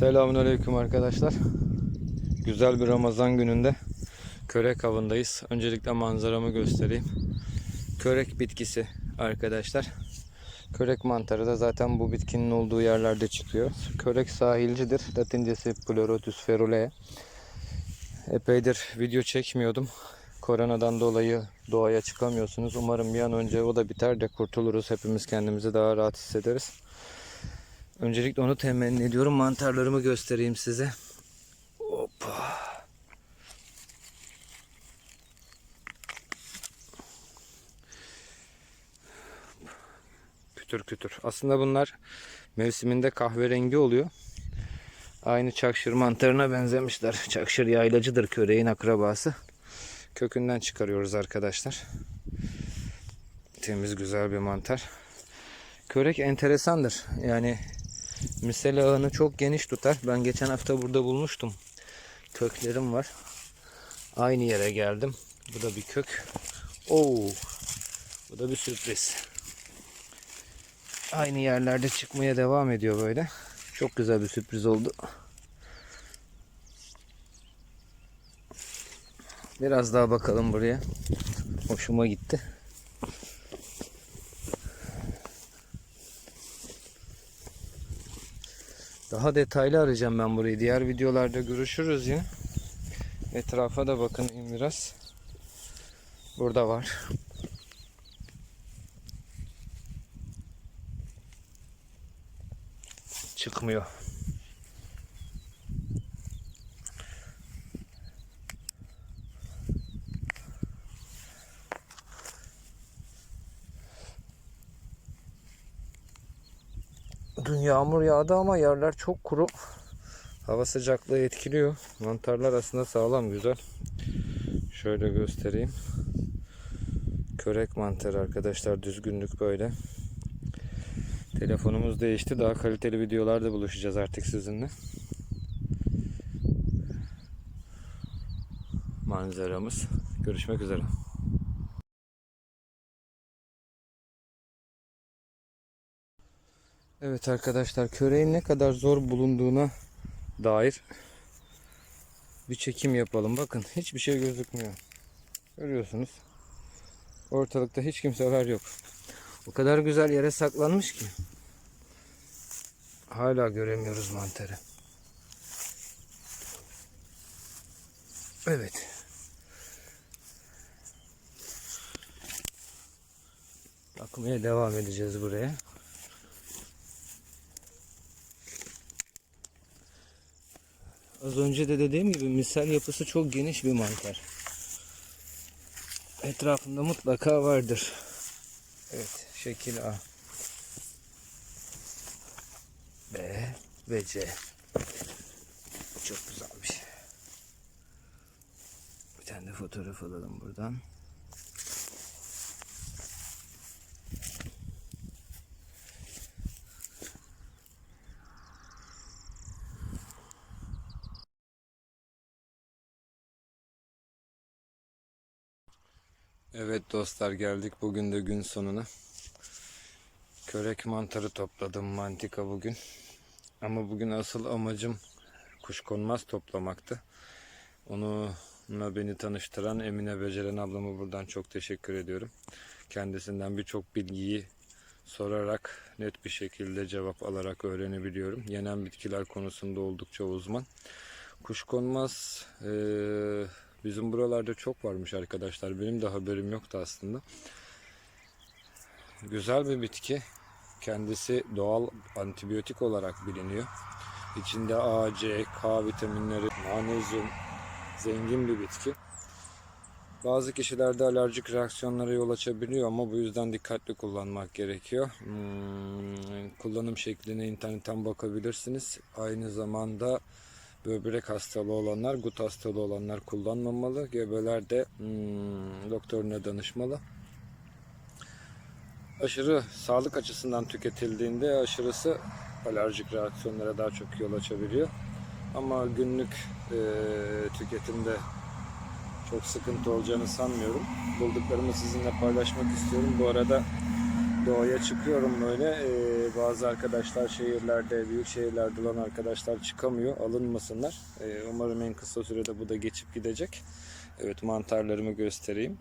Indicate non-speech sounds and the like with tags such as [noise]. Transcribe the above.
Selamünaleyküm arkadaşlar. Güzel bir Ramazan gününde körek avındayız. Öncelikle manzaramı göstereyim. Körek bitkisi arkadaşlar. Körek mantarı da zaten bu bitkinin olduğu yerlerde çıkıyor. Körek sahilcidir. Latincesi Pleurotus ferulea. Epeydir video çekmiyordum. Koronadan dolayı doğaya çıkamıyorsunuz. Umarım bir an önce o da biter de kurtuluruz. Hepimiz kendimizi daha rahat hissederiz. Öncelikle onu temenni ediyorum. Mantarlarımı göstereyim size. Hoppa. Kütür kütür. Aslında bunlar mevsiminde kahverengi oluyor. Aynı çakşır mantarına benzemişler. [laughs] Çakşır yaylacıdır köreğin akrabası. Kökünden çıkarıyoruz arkadaşlar. Temiz güzel bir mantar. Körek enteresandır. Yani misel ağını çok geniş tutar. Ben geçen hafta burada bulmuştum. Köklerim var. Aynı yere geldim. Bu da bir kök. Oo. Bu da bir sürpriz. Aynı yerlerde çıkmaya devam ediyor böyle. Çok güzel bir sürpriz oldu. Biraz daha bakalım buraya. Hoşuma gitti. Daha detaylı arayacağım ben burayı. Diğer videolarda görüşürüz yine. Etrafa da bakın biraz. Burada var. Çıkmıyor. Yağmur yağdı ama yerler çok kuru. Hava sıcaklığı etkiliyor. Mantarlar aslında sağlam güzel. Şöyle göstereyim. Körek mantarı arkadaşlar düzgünlük böyle. Telefonumuz değişti. Daha kaliteli videolarda buluşacağız artık sizinle. Manzaramız. Görüşmek üzere. Evet arkadaşlar köreğin ne kadar zor bulunduğuna dair bir çekim yapalım. Bakın hiçbir şey gözükmüyor. Görüyorsunuz. Ortalıkta hiç kimseler yok. O kadar güzel yere saklanmış ki. Hala göremiyoruz mantarı. Evet. Bakmaya devam edeceğiz buraya. Az önce de dediğim gibi misal yapısı çok geniş bir mantar. Etrafında mutlaka vardır. Evet, şekil A. B ve C. Çok güzelmiş. Bir tane de fotoğraf alalım buradan. Evet dostlar geldik bugün de gün sonuna. Körek mantarı topladım mantika bugün. Ama bugün asıl amacım kuşkonmaz toplamaktı. Onu onunla beni tanıştıran Emine Beceren ablama buradan çok teşekkür ediyorum. Kendisinden birçok bilgiyi sorarak net bir şekilde cevap alarak öğrenebiliyorum. Yenen bitkiler konusunda oldukça uzman. Kuşkonmaz eee Bizim buralarda çok varmış arkadaşlar. Benim de haberim yoktu aslında. Güzel bir bitki. Kendisi doğal antibiyotik olarak biliniyor. İçinde A, C, K vitaminleri, manezyum zengin bir bitki. Bazı kişilerde alerjik reaksiyonlara yol açabiliyor ama bu yüzden dikkatli kullanmak gerekiyor. Hmm, kullanım şekline internetten bakabilirsiniz. Aynı zamanda böbrek hastalığı olanlar, gut hastalığı olanlar kullanmamalı. Gebeler de hmm, doktoruna danışmalı. Aşırı sağlık açısından tüketildiğinde aşırısı alerjik reaksiyonlara daha çok yol açabiliyor. Ama günlük e, tüketimde çok sıkıntı olacağını sanmıyorum. Bulduklarımı sizinle paylaşmak istiyorum. Bu arada doğaya çıkıyorum böyle. Ee, bazı arkadaşlar şehirlerde, büyük şehirlerde olan arkadaşlar çıkamıyor. Alınmasınlar. Ee, umarım en kısa sürede bu da geçip gidecek. Evet mantarlarımı göstereyim.